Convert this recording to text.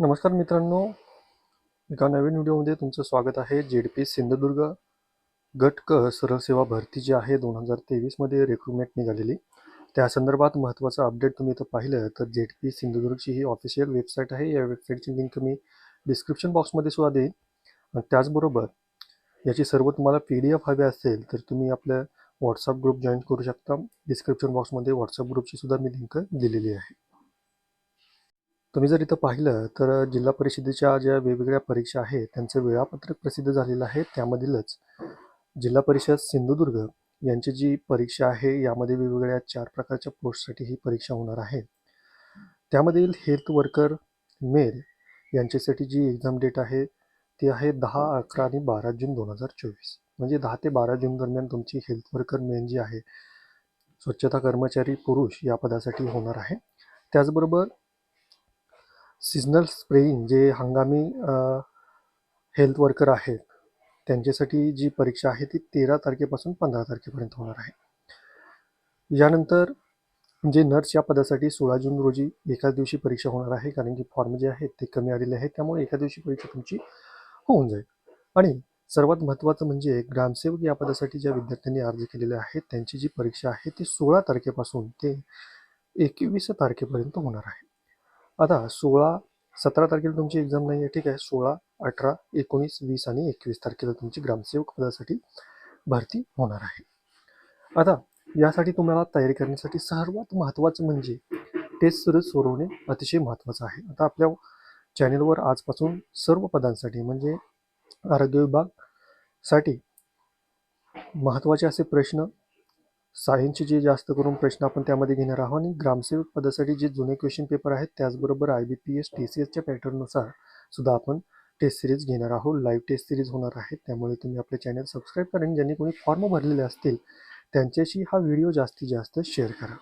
नमस्कार मित्रांनो एका नवीन व्हिडिओमध्ये तुमचं स्वागत आहे. जेड पी सिंधुदुर्ग गट क सरळ सेवा भरती जी आहे दोन हजार तेवीसमध्ये रिक्रुटमेंट निघालेली. त्या संदर्भात महत्त्वाचं अपडेट तुम्ही इथं पाहिलं तर जेड पी सिंधुदुर्गची ही ऑफिशियल वेबसाईट आहे. या वेबसाईटची लिंक मी डिस्क्रिप्शन बॉक्समध्ये सुद्धा देईन. आणि त्याचबरोबर याची सर्व तुम्हाला पी डी एफ हवी असेल तर तुम्ही आपल्या व्हॉट्सअप ग्रुप जॉईन करू शकता. डिस्क्रिप्शन बॉक्समध्ये व्हॉट्सअप ग्रुपची सुद्धा मी लिंक दिलेली आहे. तुम्ही जर इथं पाहिलं तर जिल्हा परिषदेच्या ज्या वेगवेगळ्या परीक्षा आहेत त्यांचं वेळापत्रक प्रसिद्ध झालेलं आहे. त्यामधीलच जिल्हा परिषद सिंधुदुर्ग यांची जी परीक्षा आहे यामध्ये वेगवेगळ्या चार प्रकारच्या पोस्टसाठी ही परीक्षा होणार आहे. त्यामधील हेल्थ वर्कर मेल यांच्यासाठी जी एक्झाम डेट आहे ती आहे दहा अकरा आणि बारा जून दोन हजार चोवीस. म्हणजे दहा ते बारा जून दरम्यान तुमची हेल्थ वर्कर मेन जी आहे स्वच्छता कर्मचारी पुरुष या पदासाठी होणार आहे. त्याचबरोबर सिजनल स्प्रेईंग जे हंगामी हेल्थ वर्कर आहेत त्यांच्यासाठी जी परीक्षा आहे ती तेरा तारखेपासून पंधरा तारखेपर्यंत होणार आहे. यानंतर जे नर्स या पदासाठी सोळा जून रोजी एकाच दिवशी परीक्षा होणार आहे कारण की फॉर्म जे आहेत ते कमी आलेले आहेत त्यामुळे एका दिवशी परीक्षा तुमची होऊन जाईल. आणि सर्वात महत्त्वाचं म्हणजे ग्रामसेवक या पदासाठी ज्या विद्यार्थ्यांनी अर्ज केलेले आहेत त्यांची जी परीक्षा आहे ती सोळा तारखेपासून ते एकवीस तारखेपर्यंत होणार आहे. आता सोळा सतरा तारखेला तुमची एक्झाम नाही आहे ठीक आहे. सोळा अठरा एकोणीस वीस आणि एकवीस तारखेला तुमची ग्रामसेवक पदासाठी भरती होणार आहे. आता यासाठी तुम्हाला तयारी करण्यासाठी सर्वात महत्त्वाचं म्हणजे टेस्ट सिरीज सोडवणे अतिशय महत्त्वाचं आहे. आता आपल्या चॅनेलवर आजपासून सर्व पदांसाठी म्हणजे आरोग्य विभागसाठी महत्त्वाचे असे प्रश्न सायन्सचे जे जास्त करून प्रश्न आपण त्यामध्ये घेणार आहोत आणि ग्रामसेवक पदासाठी जे जुने क्वेश्चन पेपर आहेत त्याचबरोबर I B P S T C एसच्या पॅटर्ननुसार सुद्धा आपण टेस्ट सिरीज घेणार आहोत. लाईव्ह टेस्ट सिरीज होणार आहेत. त्यामुळे तुम्ही आपले चॅनल सबस्क्राईब करा आणि ज्यांनी कोणी फॉर्म भरलेले असतील त्यांच्याशी हा व्हिडिओ जास्तीत जास्त शेअर करा.